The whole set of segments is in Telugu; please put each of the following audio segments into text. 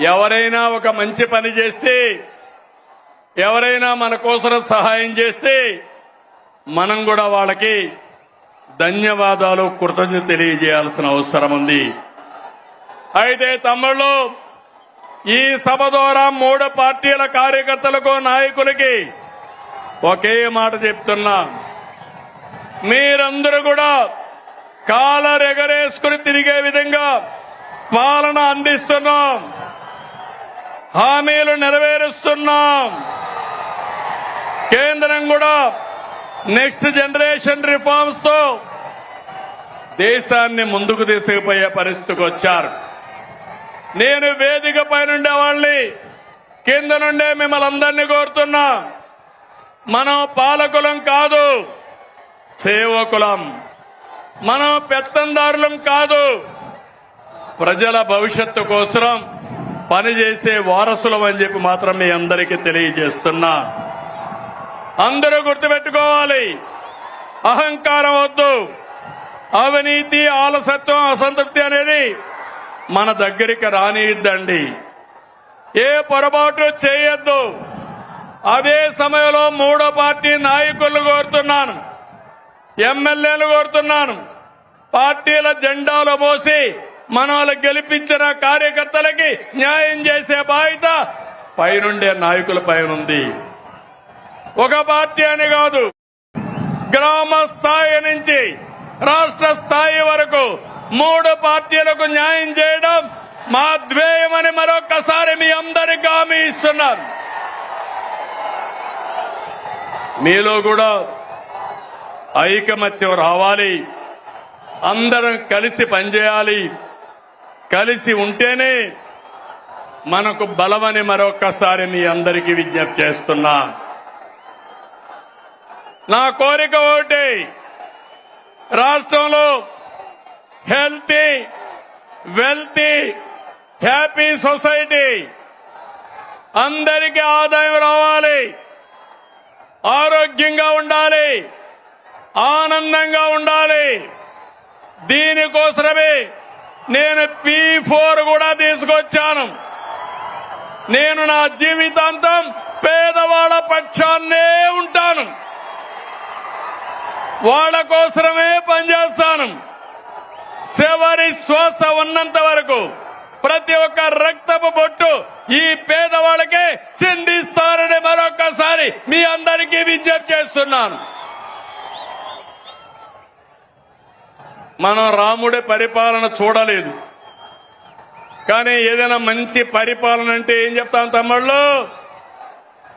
ఎవరైనా ఒక మంచి పని చేస్తే ఎవరైనా మన కోసం సహాయం చేస్తే మనం కూడా వాళ్ళకి ధన్యవాదాలు కృతజ్ఞత తెలియజేయాల్సిన అవసరం ఉంది. అయితే తమ్ముళ్ళు ఈ సభ ద్వారా మూడు పార్టీల కార్యకర్తలకు నాయకులకి ఒకే మాట చెప్తున్నా. మీరందరూ కూడా కాలరెగరేసుకుని తిరిగే విధంగా పాలన అందిస్తున్నాం. హామీలు నెరవేరుస్తున్నాం. కేంద్రం కూడా నెక్స్ట్ జనరేషన్ రిఫార్మ్స్తో దేశాన్ని ముందుకు తీసుకుపోయే పరిస్థితికి వచ్చారు. నేను వేదిక పైనుండే వాళ్ళని కింద నుండే మిమ్మల్ని అందరినీ కోరుతున్నా. మనం పాలకులం కాదు సేవకులం. మనం పెత్తందారులం కాదు ప్రజల భవిష్యత్తు కోసం పనిచేసే వారసులం అని చెప్పి మాత్రం మీ అందరికీ తెలియజేస్తున్నా. అందరూ గుర్తుపెట్టుకోవాలి. అహంకారం వద్దు. అవినీతి ఆలసత్వం అసంతృప్తి అనేది మన దగ్గరికి రానియద్దండి ఏ పొరపాటు చేయొద్దు. అదే సమయంలో మూడో పార్టీ నాయకులను కోరుతున్నాను. ఎమ్మెల్యేలు కోరుతున్నాను. పార్టీల జెండాలు మోసి మనల్ని గెలిపించిన కార్యకర్తలకి న్యాయం చేసే బాధ్యత పైనుండే నాయకుల పైనుంది. ఒక పార్టీ అని కాదు గ్రామ స్థాయి నుంచి రాష్ట్ర స్థాయి వరకు మూడు పార్టీలకు న్యాయం చేయడం మా ధ్యేయమని మరొకసారి మీ అందరికీ హామీ ఇస్తున్నాను. మీలో కూడా ఐకమత్యం రావాలి అందరం కలిసి పనిచేయాలి. కలిసి ఉంటేనే మనకు బలమని మరొక్కసారి మీ అందరికీ విజ్ఞప్తి చేస్తున్నా. నా కోరిక ఒకటి రాష్ట్రంలో హెల్తీ వెల్తీ హ్యాపీ సొసైటీ అందరికీ ఆదాయం రావాలి ఆరోగ్యంగా ఉండాలి ఆనందంగా ఉండాలి. దీనికోసమే నేను పీ ఫోర్ కూడా తీసుకొచ్చాను. నేను నా జీవితాంతం పేదవాళ్ళ పక్షాన్నే ఉంటాను. వాళ్ళ కోసమే పనిచేస్తాను. చివరి శ్వాస ఉన్నంత వరకు ప్రతి ఒక్క రక్తపు బొట్టు ఈ పేదవాళ్ళకే చిందిస్తారని మరొకసారి మీ అందరికీ విజ్ఞప్తి చేస్తున్నాను. మనం రాముడి పరిపాలన చూడలేదు. కానీ ఏదైనా మంచి పరిపాలన అంటే ఏం చెప్తాం తమ్ముళ్ళు?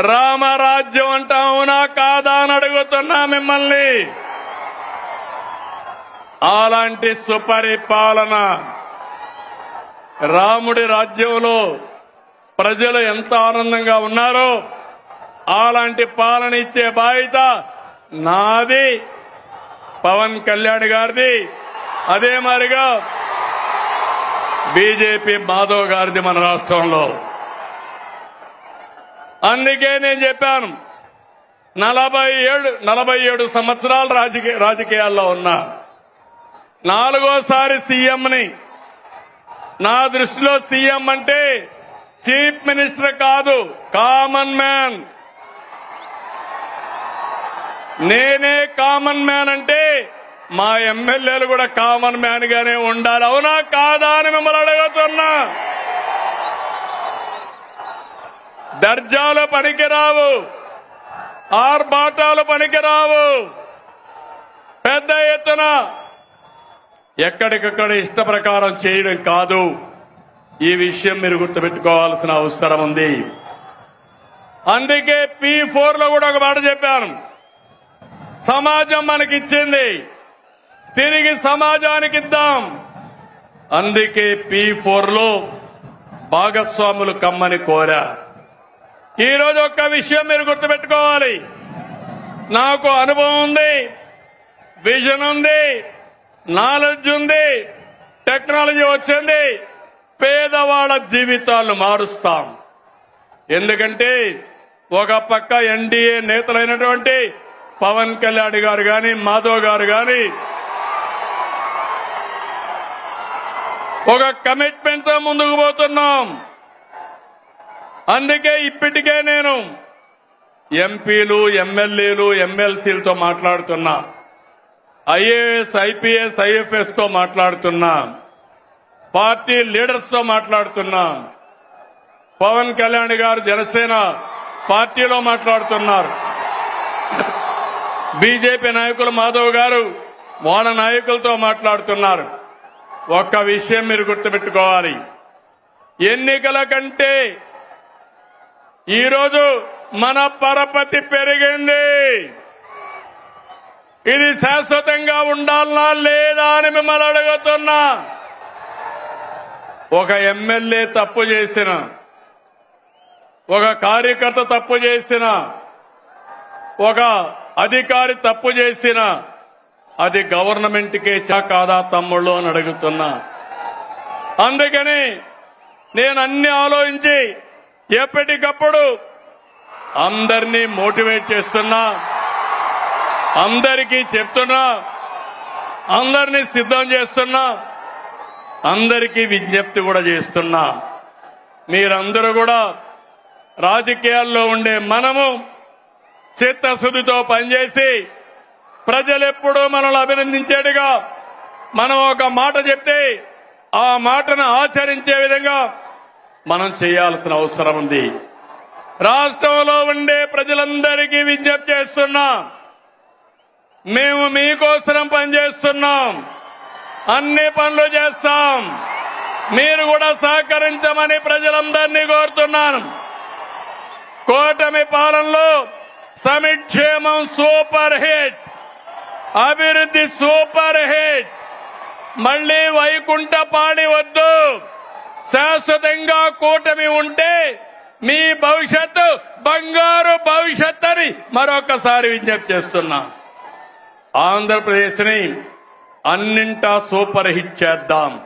రామరాజ్యం అంటా అవునా కాదా అని అడుగుతున్నా మిమ్మల్ని. అలాంటి సుపరిపాలన రాముడి రాజ్యంలో ప్రజలు ఎంత ఆనందంగా ఉన్నారో అలాంటి పాలన ఇచ్చే బాధ్యత నాది. పవన్ కళ్యాణ్ గారిది. అదే మాదిరిగా బీజేపీ మాధవ్ గారిది మన రాష్ట్రంలో. అందుకే నేను చెప్పాను నలభై ఏడు నలభై ఏడు సంవత్సరాలు రాజకీయ రాజకీయాల్లో ఉన్నా. నాలుగోసారి సీఎంని. నా దృష్టిలో సీఎం అంటే చీఫ్ మినిస్టర్ కాదు కామన్ మ్యాన్. నేనే కామన్ మ్యాన్ అంటే మా ఎమ్మెల్యేలు కూడా కామన్ మ్యాన్ గానే ఉండాలి. అవునా కాదా అని మిమ్మల్ని అడుగుతున్నా. దర్జాలు పనికిరావు. ఆర్భాటాలు పనికిరావు. పెద్ద ఎత్తున ఎక్కడికక్కడ ఇష్ట ప్రకారం చేయడం కాదు. ఈ విషయం మీరు గుర్తుపెట్టుకోవాల్సిన అవసరం ఉంది. అందుకే పి ఫోర్లో కూడా ఒక మాట చెప్పాను. సమాజం మనకిచ్చింది. తిరిగి సమాజానికి ఇద్దాం అందుకే పి ఫోర్లో భాగస్వాములు కమ్మని కోరా. ఈరోజు ఒక్క విషయం మీరు గుర్తుపెట్టుకోవాలి. నాకు అనుభవం ఉంది విజన్ ఉంది నాలెడ్జ్ ఉంది టెక్నాలజీ వచ్చింది పేదవాళ్ళ జీవితాలను మారుస్తాం. ఎందుకంటే ఒక పక్క ఎన్డీఏ నేతలైనటువంటి పవన్ కళ్యాణ్ గారు గాని మాధవ్ గారు గాని ఒక కమిట్మెంట్తో ముందుకు పోతున్నాం. అందుకే ఇప్పటికే నేను ఎంపీలు ఎమ్మెల్యేలు ఎమ్మెల్సీలతో మాట్లాడుతున్నా. ఐఏఎస్ ఐపీఎస్ ఐఎఫ్ఎస్తో మాట్లాడుతున్నా. పార్టీ లీడర్స్తో మాట్లాడుతున్నా. పవన్ కళ్యాణ్ గారు జనసేన పార్టీలో మాట్లాడుతున్నారు. బీజేపీ నాయకులు మాధవ్ గారు వాళ్ళ నాయకులతో మాట్లాడుతున్నారు. ఒక్క విషయం మీరు గుర్తుపెట్టుకోవాలి. ఎన్నికల కంటే ఈరోజు మన పరపతి పెరిగింది. ఇది శాశ్వతంగా ఉండాలనా లేదా అని మిమ్మల్ని అడుగుతున్నా. ఒక ఎమ్మెల్యే తప్పు చేసిన ఒక కార్యకర్త తప్పు చేసిన ఒక అధికారి తప్పు చేసిన అది గవర్నమెంట్కే చా కాదా తమ్ముళ్ళు అని అడుగుతున్నా. అందుకని నేను అన్ని ఆలోచించి ఎప్పటికప్పుడు అందరినీ మోటివేట్ చేస్తున్నా. అందరికీ చెప్తున్నా. అందరినీ సిద్ధం చేస్తున్నా. అందరికీ విజ్ఞప్తి కూడా చేస్తున్నా. మీరందరూ కూడా రాజకీయాల్లో ఉండే మనము చిత్తశుద్ధితో పనిచేసి ప్రజలు ఎప్పుడూ మనల్ని అభినందించేట్టుగా మనం ఒక మాట చెప్తే ఆ మాటను ఆచరించే విధంగా మనం చేయాల్సిన అవసరం ఉంది. రాష్ట్రంలో ఉండే ప్రజలందరికీ విజ్ఞప్తి చేస్తున్నాం మేము మీకోసం పనిచేస్తున్నాం అన్ని పనులు చేస్తాం మీరు కూడా సహకరించమని ప్రజలందరినీ కోరుతున్నాను. కూటమి పాలనలో సమిక్షేమం సూపర్ హిట్. అభివృద్ధి సూపర్ హిట్. మళ్ళీ వైకుంఠ పాడి వద్దు. శాశ్వతంగా కూటమి ఉంటే మీ భవిష్యత్తు బంగారు భవిష్యత్ అని మరొకసారి విజ్ఞప్తి చేస్తున్నా. ఆంధ్రప్రదేశ్ని అన్నింటా సూపర్ హిట్ చేద్దాం.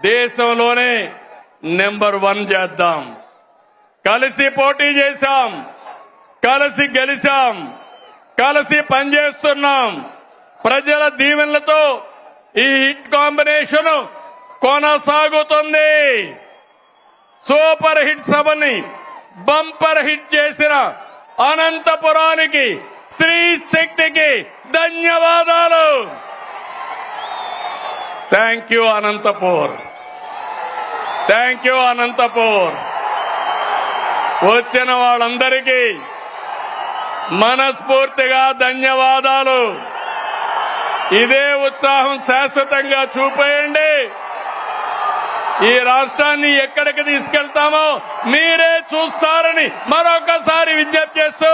దేశంలోనే నెంబర్ వన్ చేద్దాం. కలిసి పోటీ చేశాం. కలిసి గెలిచాం. కలిసి పనిచేస్తున్నాం. ప్రజల దీవెనలతో ఈ హిట్ కాంబినేషన్ కొనసాగుతుంది. సూపర్ హిట్ సభని బంపర్ హిట్ చేసిన అనంతపురానికి శ్రీ శక్తికి ధన్యవాదాలు. Thank you Anantapur. Thank you Anantapur. వచ్చిన వాళ్ళందరికీ మనస్ఫూర్తిగా ధన్యవాదాలు. ఇదే ఉత్సాహం శాశ్వతంగా చూపేయండి. ఈ రాష్ట్రాన్ని ఎక్కడికి తీసుకెళ్తామో మీరే చూస్తారని మరొకసారి విజ్ఞప్తి చేస్తూ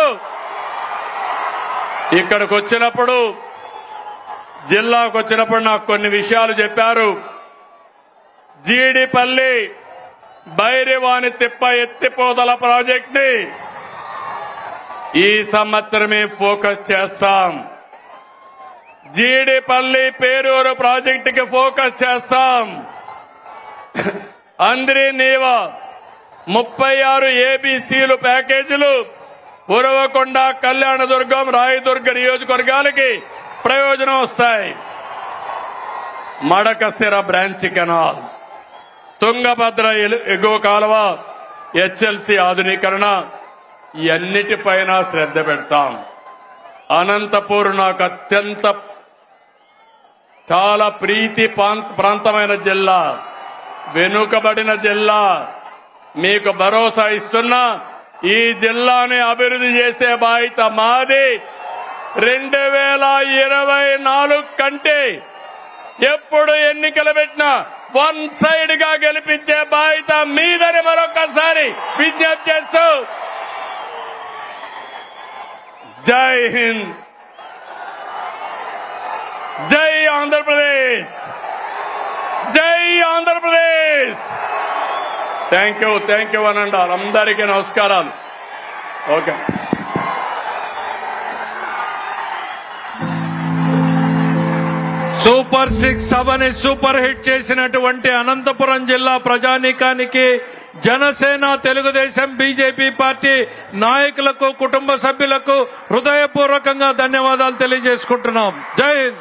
ఇక్కడికి వచ్చినప్పుడు జిల్లాకు వచ్చినప్పుడు నాకు కొన్ని విషయాలు చెప్పారు. జీడిపల్లి బైరివాణి తిప్ప ఎత్తిపోదల ప్రాజెక్ట్ని ఈ సంవత్సరమే ఫోకస్ చేస్తాం. జీడిపల్లి పేరూరు ప్రాజెక్టుకి ఫోకస్ చేస్తాం. అందరి నీవ ముప్పై ఆరు ఏబీసీలు ప్యాకేజీలు ఉరవకొండ కళ్యాణదుర్గం రాయదుర్గ నియోజకవర్గాలకి ప్రయోజనం వస్తాయి. మడకసిర బ్రాంచ్ కెనాల్ తుంగభద్ర ఎలు- ఎగువ కాలువ హెచ్ఎల్సి ఆధునీకరణ ఇవన్నిటిపైన శ్రద్ధ పెడతాం. అనంతపూర్ నాకు అత్యంత చాలా ప్రీతి ప్రాంతమైన జిల్లా. వెనుకబడిన జిల్లా. మీకు భరోసా ఇస్తున్నా. ఈ జిల్లాని అభివృద్ధి చేసే బాధ్యత మాది. రెండు వేల ఇరవై నాలుగు కంటే ఎప్పుడు ఎన్నికలు పెట్టినా వన్ సైడ్గా గెలిపించే బాధ్యత మీదని మరొకసారి విజ్ఞప్తి చేస్తూ జై హింద్. జై ఆంధ్రప్రదేశ్. జై Andhra Pradesh. Thank you thank you అనండి. అందరికీ నమస్కారాలు. ఓకే సూపర్ సిక్స్ సభని సూపర్ హిట్ చేసినటువంటి అనంతపురం జిల్లా ప్రజానీకానికి జనసేన తెలుగుదేశం బీజేపీ పార్టీ నాయకులకు కుటుంబ సభ్యులకు హృదయపూర్వకంగా ధన్యవాదాలు తెలియజేసుకుంటున్నాం. జై హింద్.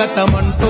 స్వాగతమంటూ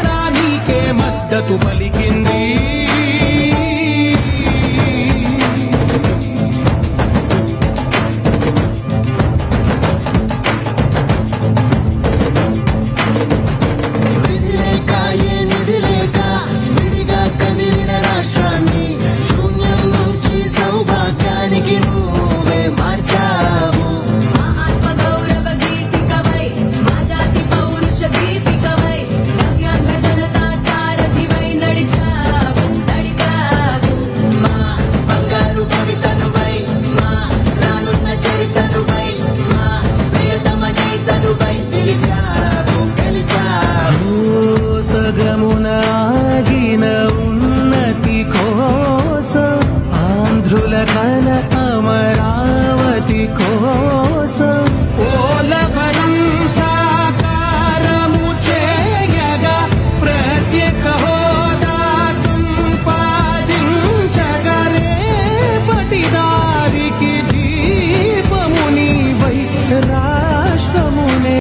మద్దతు పలికింది